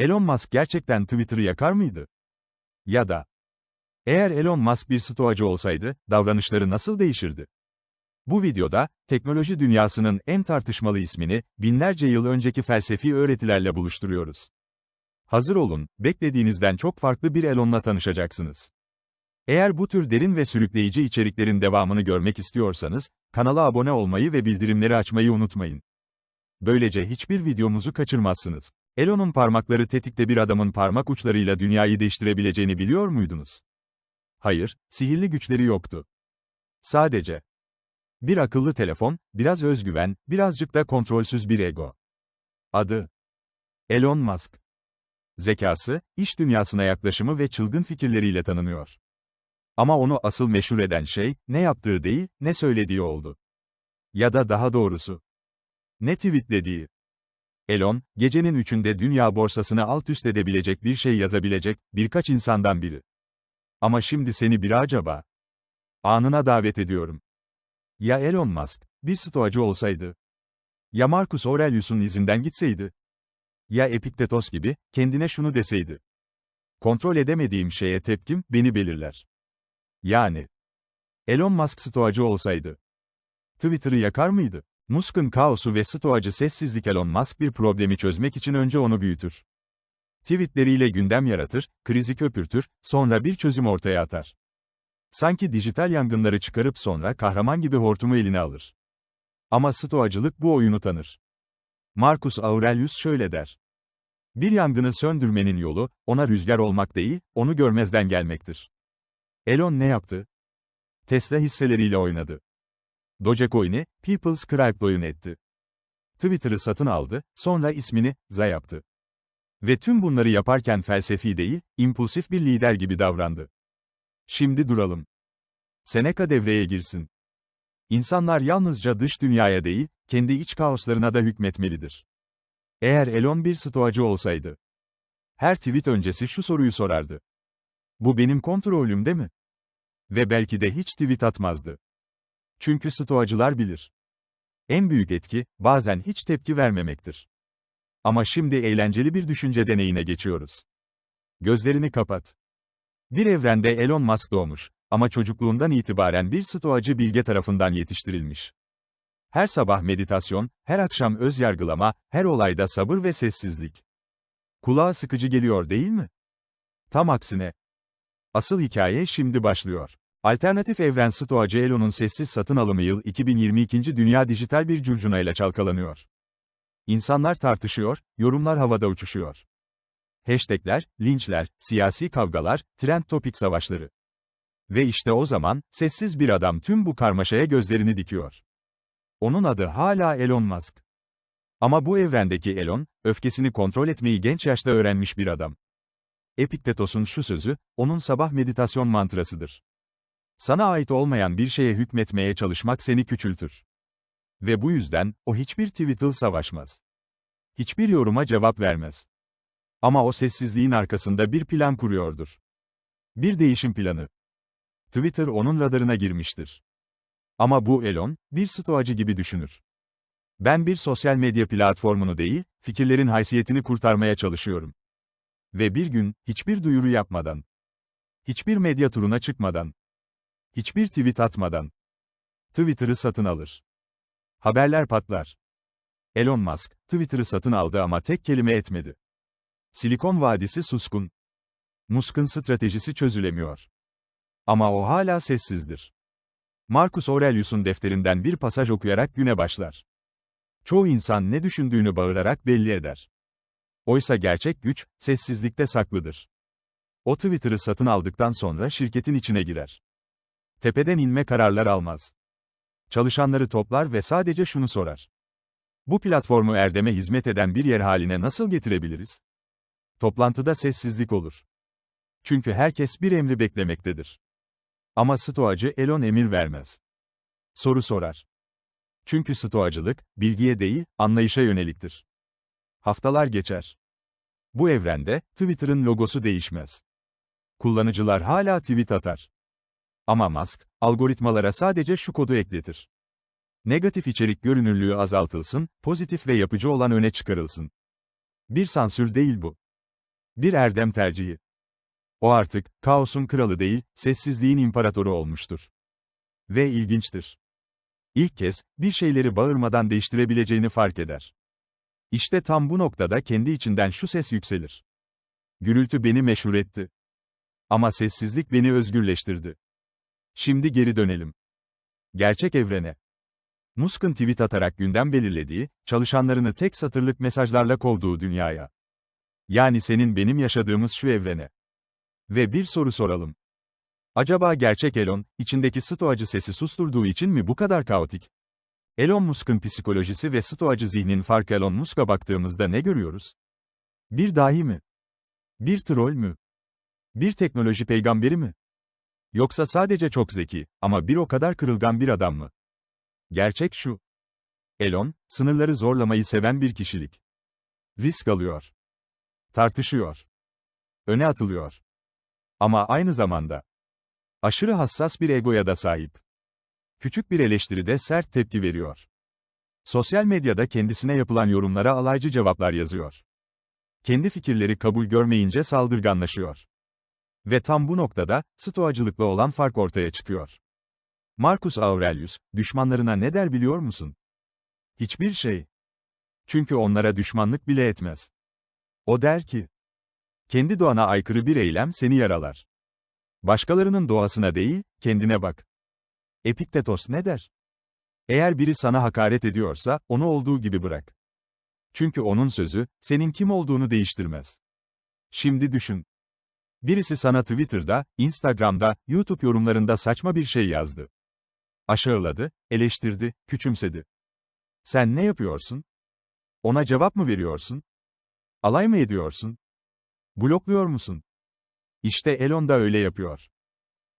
Elon Musk gerçekten Twitter'ı yakar mıydı? Ya da, eğer Elon Musk bir stoacı olsaydı, davranışları nasıl değişirdi? Bu videoda, teknoloji dünyasının en tartışmalı ismini, binlerce yıl önceki felsefi öğretilerle buluşturuyoruz. Hazır olun, beklediğinizden çok farklı bir Elon'la tanışacaksınız. Eğer bu tür derin ve sürükleyici içeriklerin devamını görmek istiyorsanız, kanala abone olmayı ve bildirimleri açmayı unutmayın. Böylece hiçbir videomuzu kaçırmazsınız. Elon'un parmakları tetikte bir adamın parmak uçlarıyla dünyayı değiştirebileceğini biliyor muydunuz? Hayır, sihirli güçleri yoktu. Sadece bir akıllı telefon, biraz özgüven, birazcık da kontrolsüz bir ego. Adı Elon Musk. Zekası, iş dünyasına yaklaşımı ve çılgın fikirleriyle tanınıyor. Ama onu asıl meşhur eden şey, ne yaptığı değil, ne söylediği oldu. Ya da daha doğrusu, ne tweetlediği. Elon, gecenin üçünde dünya borsasını alt üst edebilecek bir şey yazabilecek, birkaç insandan biri. Ama şimdi seni bir acaba? Anına davet ediyorum. Ya Elon Musk, bir stoacı olsaydı? Ya Marcus Aurelius'un izinden gitseydi? Ya Epiktetos gibi, kendine şunu deseydi. Kontrol edemediğim şeye tepkim, beni belirler. Yani. Elon Musk stoacı olsaydı. Twitter'ı yakar mıydı? Musk'ın kaosu ve stoacı sessizlik Elon Musk bir problemi çözmek için önce onu büyütür. Tweetleriyle gündem yaratır, krizi köpürtür, sonra bir çözüm ortaya atar. Sanki dijital yangınları çıkarıp sonra kahraman gibi hortumu eline alır. Ama stoacılık bu oyunu tanır. Marcus Aurelius şöyle der. Bir yangını söndürmenin yolu, ona rüzgar olmak değil, onu görmezden gelmektir. Elon ne yaptı? Tesla hisseleriyle oynadı. Dogecoin'i, People's Crypto'yun etti. Twitter'ı satın aldı, sonra ismini, ZA yaptı. Ve tüm bunları yaparken felsefi değil, impulsif bir lider gibi davrandı. Şimdi duralım. Seneca devreye girsin. İnsanlar yalnızca dış dünyaya değil, kendi iç kaoslarına da hükmetmelidir. Eğer Elon bir stoacı olsaydı, her tweet öncesi şu soruyu sorardı. Bu benim kontrolümde mi? Ve belki de hiç tweet atmazdı. Çünkü stoacılar bilir. En büyük etki, bazen hiç tepki vermemektir. Ama şimdi eğlenceli bir düşünce deneyine geçiyoruz. Gözlerini kapat. Bir evrende Elon Musk doğmuş ama çocukluğundan itibaren bir stoacı bilge tarafından yetiştirilmiş. Her sabah meditasyon, her akşam öz yargılama, her olayda sabır ve sessizlik. Kulağa sıkıcı geliyor değil mi? Tam aksine. Asıl hikaye şimdi başlıyor. Alternatif evren stoacı Elon'un sessiz satın alımı yıl 2022. dünya dijital bir curcunayla çalkalanıyor. İnsanlar tartışıyor, yorumlar havada uçuşuyor. Hashtagler, linçler, siyasi kavgalar, trend topik savaşları. Ve işte o zaman, sessiz bir adam tüm bu karmaşaya gözlerini dikiyor. Onun adı hala Elon Musk. Ama bu evrendeki Elon, öfkesini kontrol etmeyi genç yaşta öğrenmiş bir adam. Epiktetos'un şu sözü, onun sabah meditasyon mantrasıdır. Sana ait olmayan bir şeye hükmetmeye çalışmak seni küçültür. Ve bu yüzden, o hiçbir tweet'ıl savaşmaz. Hiçbir yoruma cevap vermez. Ama o sessizliğin arkasında bir plan kuruyordur. Bir değişim planı. Twitter onun radarına girmiştir. Ama bu Elon, bir stoacı gibi düşünür. Ben bir sosyal medya platformunu değil, fikirlerin haysiyetini kurtarmaya çalışıyorum. Ve bir gün, hiçbir duyuru yapmadan, hiçbir medya turuna çıkmadan, hiçbir tweet atmadan, Twitter'ı satın alır. Haberler patlar. Elon Musk, Twitter'ı satın aldı ama tek kelime etmedi. Silikon Vadisi suskun. Musk'ın stratejisi çözülemiyor. Ama o hala sessizdir. Marcus Aurelius'un defterinden bir pasaj okuyarak güne başlar. Çoğu insan ne düşündüğünü bağırarak belli eder. Oysa gerçek güç, sessizlikte saklıdır. O Twitter'ı satın aldıktan sonra şirketin içine girer. Tepeden inme kararlar almaz. Çalışanları toplar ve sadece şunu sorar. Bu platformu erdeme hizmet eden bir yer haline nasıl getirebiliriz? Toplantıda sessizlik olur. Çünkü herkes bir emri beklemektedir. Ama stoacı Elon emir vermez. Soru sorar. Çünkü stoacılık, bilgiye değil, anlayışa yöneliktir. Haftalar geçer. Bu evrende, Twitter'ın logosu değişmez. Kullanıcılar hala tweet atar. Ama Musk, algoritmalara sadece şu kodu ekletir. Negatif içerik görünürlüğü azaltılsın, pozitif ve yapıcı olan öne çıkarılsın. Bir sansür değil bu. Bir erdem tercihi. O artık, kaosun kralı değil, sessizliğin imparatoru olmuştur. Ve ilginçtir. İlk kez, bir şeyleri bağırmadan değiştirebileceğini fark eder. İşte tam bu noktada kendi içinden şu ses yükselir. Gürültü beni meşhur etti. Ama sessizlik beni özgürleştirdi. Şimdi geri dönelim. Gerçek evrene. Musk'ın tweet atarak gündem belirlediği, çalışanlarını tek satırlık mesajlarla kovduğu dünyaya. Yani senin benim yaşadığımız şu evrene. Ve bir soru soralım. Acaba gerçek Elon, içindeki stoacı sesi susturduğu için mi bu kadar kaotik? Elon Musk'ın psikolojisi ve stoacı zihnin farkı Elon Musk'a baktığımızda ne görüyoruz? Bir dahi mi? Bir troll mü? Bir teknoloji peygamberi mi? Yoksa sadece çok zeki, ama bir o kadar kırılgan bir adam mı? Gerçek şu. Elon, sınırları zorlamayı seven bir kişilik. Risk alıyor. Tartışıyor. Öne atılıyor. Ama aynı zamanda aşırı hassas bir egoya da sahip. Küçük bir eleştiride sert tepki veriyor. Sosyal medyada kendisine yapılan yorumlara alaycı cevaplar yazıyor. Kendi fikirleri kabul görmeyince saldırganlaşıyor. Ve tam bu noktada, stoacılıkla olan fark ortaya çıkıyor. Marcus Aurelius, düşmanlarına ne der biliyor musun? Hiçbir şey. Çünkü onlara düşmanlık bile etmez. O der ki, kendi doğana aykırı bir eylem seni yaralar. Başkalarının doğasına değil, kendine bak. Epiktetos ne der? Eğer biri sana hakaret ediyorsa, onu olduğu gibi bırak. Çünkü onun sözü, senin kim olduğunu değiştirmez. Şimdi düşün. Birisi sana Twitter'da, Instagram'da, YouTube yorumlarında saçma bir şey yazdı. Aşağıladı, eleştirdi, küçümsedi. Sen ne yapıyorsun? Ona cevap mı veriyorsun? Alay mı ediyorsun? Blokluyor musun? İşte Elon da öyle yapıyor.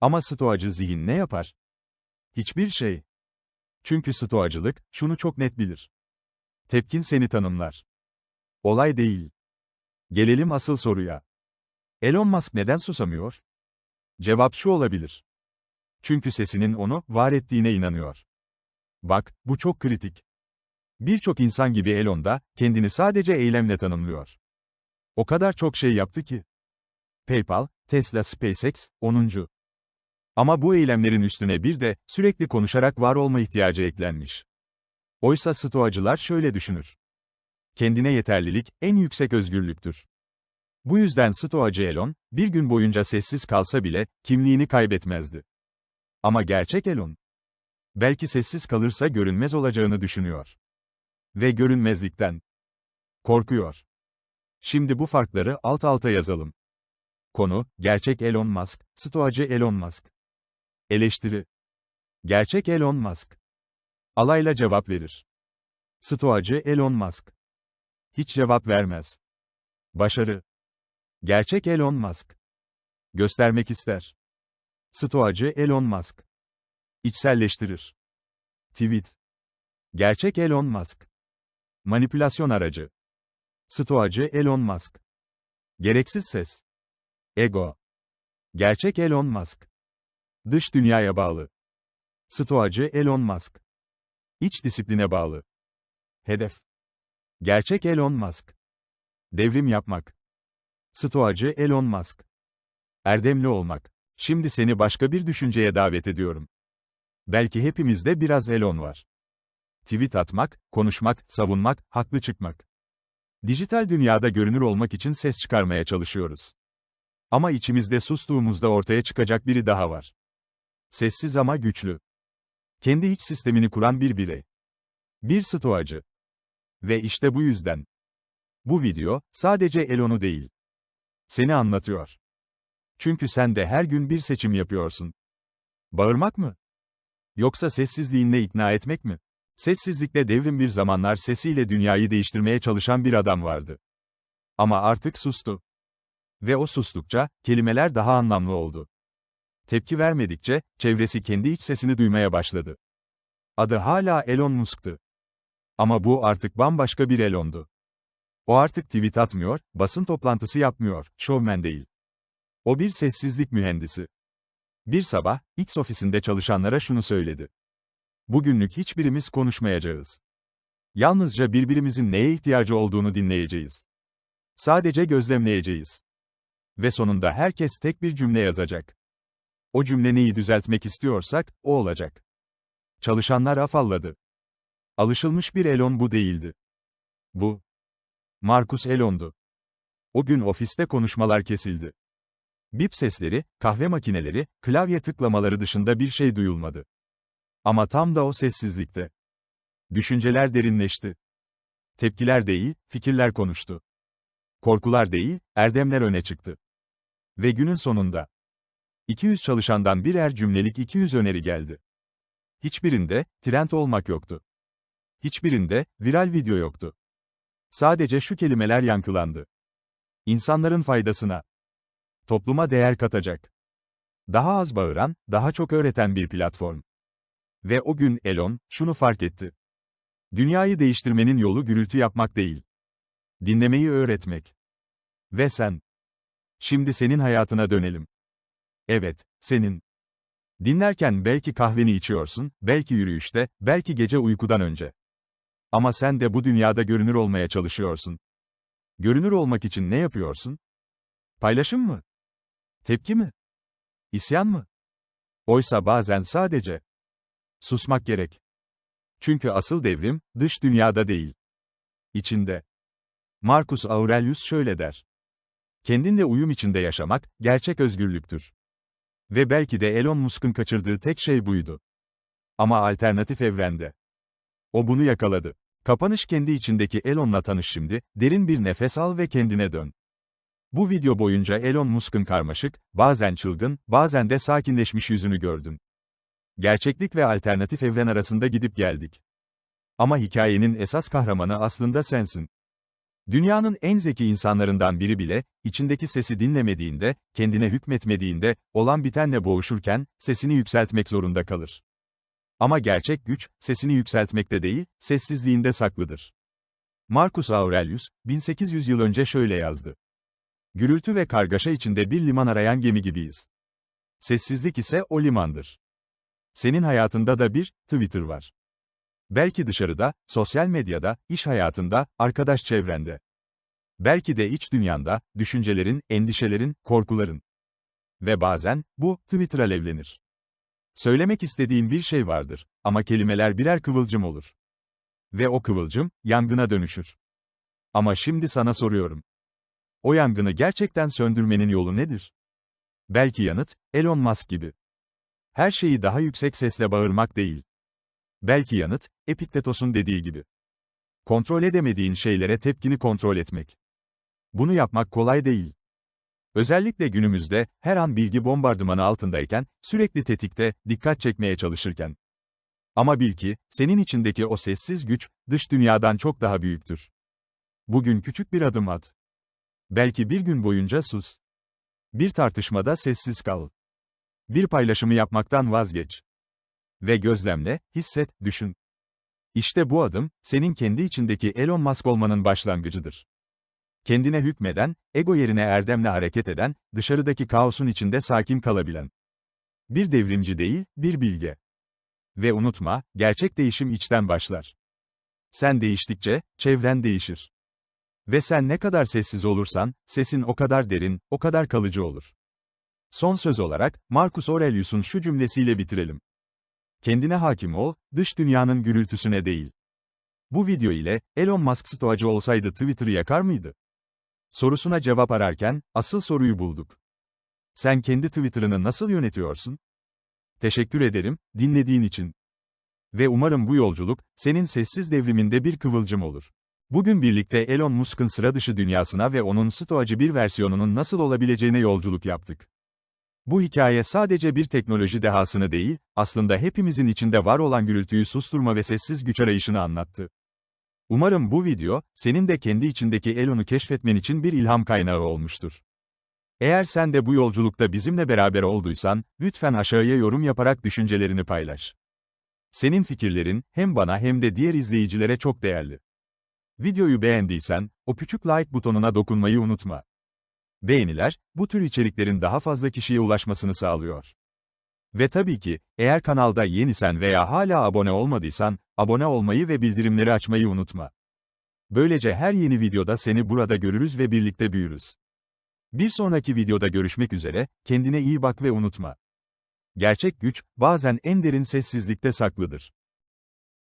Ama stoacı zihin ne yapar? Hiçbir şey. Çünkü stoacılık, şunu çok net bilir. Tepkin seni tanımlar. Olay değil. Gelelim asıl soruya. Elon Musk neden susamıyor? Cevap şu olabilir. Çünkü sesinin onu var ettiğine inanıyor. Bak, bu çok kritik. Birçok insan gibi Elon da kendini sadece eylemle tanımlıyor. O kadar çok şey yaptı ki. PayPal, Tesla, SpaceX, 10. Ama bu eylemlerin üstüne bir de sürekli konuşarak var olma ihtiyacı eklenmiş. Oysa stoacılar şöyle düşünür. Kendine yeterlilik en yüksek özgürlüktür. Bu yüzden stoacı Elon, bir gün boyunca sessiz kalsa bile kimliğini kaybetmezdi. Ama gerçek Elon, belki sessiz kalırsa görünmez olacağını düşünüyor. Ve görünmezlikten korkuyor. Şimdi bu farkları alt alta yazalım. Konu, gerçek Elon Musk, stoacı Elon Musk. Eleştiri. Gerçek Elon Musk. Alayla cevap verir. Stoacı Elon Musk. Hiç cevap vermez. Başarı. Gerçek Elon Musk. Göstermek ister. Stoacı Elon Musk. İçselleştirir. Tweet. Gerçek Elon Musk. Manipülasyon aracı. Stoacı Elon Musk. Gereksiz ses. Ego. Gerçek Elon Musk. Dış dünyaya bağlı. Stoacı Elon Musk. İç disipline bağlı. Hedef. Gerçek Elon Musk. Devrim yapmak. Stoacı Elon Musk. Erdemli olmak. Şimdi seni başka bir düşünceye davet ediyorum. Belki hepimizde biraz Elon var. Tweet atmak, konuşmak, savunmak, haklı çıkmak. Dijital dünyada görünür olmak için ses çıkarmaya çalışıyoruz. Ama içimizde sustuğumuzda ortaya çıkacak biri daha var. Sessiz ama güçlü. Kendi iç sistemini kuran bir birey. Bir stoacı. Ve işte bu yüzden. Bu video, sadece Elon'u değil. Seni anlatıyor. Çünkü sen de her gün bir seçim yapıyorsun. Bağırmak mı? Yoksa sessizliğinle ikna etmek mi? Sessizlikle devrim bir zamanlar sesiyle dünyayı değiştirmeye çalışan bir adam vardı. Ama artık sustu. Ve o sustukça, kelimeler daha anlamlı oldu. Tepki vermedikçe, çevresi kendi iç sesini duymaya başladı. Adı hala Elon Musk'tı. Ama bu artık bambaşka bir Elon'du. O artık tweet atmıyor, basın toplantısı yapmıyor, şovmen değil. O bir sessizlik mühendisi. Bir sabah, X ofisinde çalışanlara şunu söyledi. Bugünlük hiçbirimiz konuşmayacağız. Yalnızca birbirimizin neye ihtiyacı olduğunu dinleyeceğiz. Sadece gözlemleyeceğiz. Ve sonunda herkes tek bir cümle yazacak. O cümle neyi düzeltmek istiyorsak, o olacak. Çalışanlar afalladı. Alışılmış bir Elon bu değildi. Bu. Marcus Elon'du. O gün ofiste konuşmalar kesildi. Bip sesleri, kahve makineleri, klavye tıklamaları dışında bir şey duyulmadı. Ama tam da o sessizlikte. Düşünceler derinleşti. Tepkiler değil, fikirler konuştu. Korkular değil, erdemler öne çıktı. Ve günün sonunda 200 çalışandan birer cümlelik 200 öneri geldi. Hiçbirinde trend olmak yoktu. Hiçbirinde viral video yoktu. Sadece şu kelimeler yankılandı. İnsanların faydasına. Topluma değer katacak. Daha az bağıran, daha çok öğreten bir platform. Ve o gün Elon şunu fark etti. Dünyayı değiştirmenin yolu gürültü yapmak değil. Dinlemeyi öğretmek. Ve sen. Şimdi senin hayatına dönelim. Evet, senin. Dinlerken belki kahveni içiyorsun, belki yürüyüşte, belki gece uykudan önce. Ama sen de bu dünyada görünür olmaya çalışıyorsun. Görünür olmak için ne yapıyorsun? Paylaşım mı? Tepki mi? İsyan mı? Oysa bazen sadece susmak gerek. Çünkü asıl devrim dış dünyada değil. İçinde. Marcus Aurelius şöyle der. Kendinle uyum içinde yaşamak gerçek özgürlüktür. Ve belki de Elon Musk'ın kaçırdığı tek şey buydu. Ama alternatif evrende. O bunu yakaladı. Kapanış kendi içindeki Elon'la tanış şimdi, derin bir nefes al ve kendine dön. Bu video boyunca Elon Musk'ın karmaşık, bazen çılgın, bazen de sakinleşmiş yüzünü gördün. Gerçeklik ve alternatif evren arasında gidip geldik. Ama hikayenin esas kahramanı aslında sensin. Dünyanın en zeki insanlarından biri bile, içindeki sesi dinlemediğinde, kendine hükmetmediğinde, olan bitenle boğuşurken, sesini yükseltmek zorunda kalır. Ama gerçek güç, sesini yükseltmekte değil, sessizliğinde saklıdır. Marcus Aurelius, 1800 yıl önce şöyle yazdı. Gürültü ve kargaşa içinde bir liman arayan gemi gibiyiz. Sessizlik ise o limandır. Senin hayatında da bir Twitter var. Belki dışarıda, sosyal medyada, iş hayatında, arkadaş çevrende. Belki de iç dünyanda, düşüncelerin, endişelerin, korkuların. Ve bazen, bu, Twitter alevlenir. Söylemek istediğin bir şey vardır, ama kelimeler birer kıvılcım olur. Ve o kıvılcım, yangına dönüşür. Ama şimdi sana soruyorum. O yangını gerçekten söndürmenin yolu nedir? Belki yanıt, Elon Musk gibi. Her şeyi daha yüksek sesle bağırmak değil. Belki yanıt, Epiktetos'un dediği gibi. Kontrol edemediğin şeylere tepkini kontrol etmek. Bunu yapmak kolay değil. Özellikle günümüzde, her an bilgi bombardımanı altındayken, sürekli tetikte, dikkat çekmeye çalışırken. Ama bil ki, senin içindeki o sessiz güç, dış dünyadan çok daha büyüktür. Bugün küçük bir adım at. Belki bir gün boyunca sus. Bir tartışmada sessiz kal. Bir paylaşımı yapmaktan vazgeç. Ve gözlemle, hisset, düşün. İşte bu adım, senin kendi içindeki Elon Musk olmanın başlangıcıdır. Kendine hükmeden, ego yerine erdemle hareket eden, dışarıdaki kaosun içinde sakin kalabilen. Bir devrimci değil, bir bilge. Ve unutma, gerçek değişim içten başlar. Sen değiştikçe, çevren değişir. Ve sen ne kadar sessiz olursan, sesin o kadar derin, o kadar kalıcı olur. Son söz olarak, Marcus Aurelius'un şu cümlesiyle bitirelim. Kendine hakim ol, dış dünyanın gürültüsüne değil. Bu video ile, Elon Musk stoacı olsaydı Twitter'ı yakar mıydı? Sorusuna cevap ararken, asıl soruyu bulduk. Sen kendi Twitter'ını nasıl yönetiyorsun? Teşekkür ederim, dinlediğin için. Ve umarım bu yolculuk, senin sessiz devriminde bir kıvılcım olur. Bugün birlikte Elon Musk'ın sıra dışı dünyasına ve onun stoacı bir versiyonunun nasıl olabileceğine yolculuk yaptık. Bu hikaye sadece bir teknoloji dehasını değil, aslında hepimizin içinde var olan gürültüyü susturma ve sessiz güç arayışını anlattı. Umarım bu video, senin de kendi içindeki Elon'u keşfetmen için bir ilham kaynağı olmuştur. Eğer sen de bu yolculukta bizimle beraber olduysan, lütfen aşağıya yorum yaparak düşüncelerini paylaş. Senin fikirlerin, hem bana hem de diğer izleyicilere çok değerli. Videoyu beğendiysen, o küçük like butonuna dokunmayı unutma. Beğeniler, bu tür içeriklerin daha fazla kişiye ulaşmasını sağlıyor. Ve tabii ki, eğer kanalda yenisen veya hala abone olmadıysan, abone olmayı ve bildirimleri açmayı unutma. Böylece her yeni videoda seni burada görürüz ve birlikte büyürüz. Bir sonraki videoda görüşmek üzere, kendine iyi bak ve unutma. Gerçek güç, bazen en derin sessizlikte saklıdır.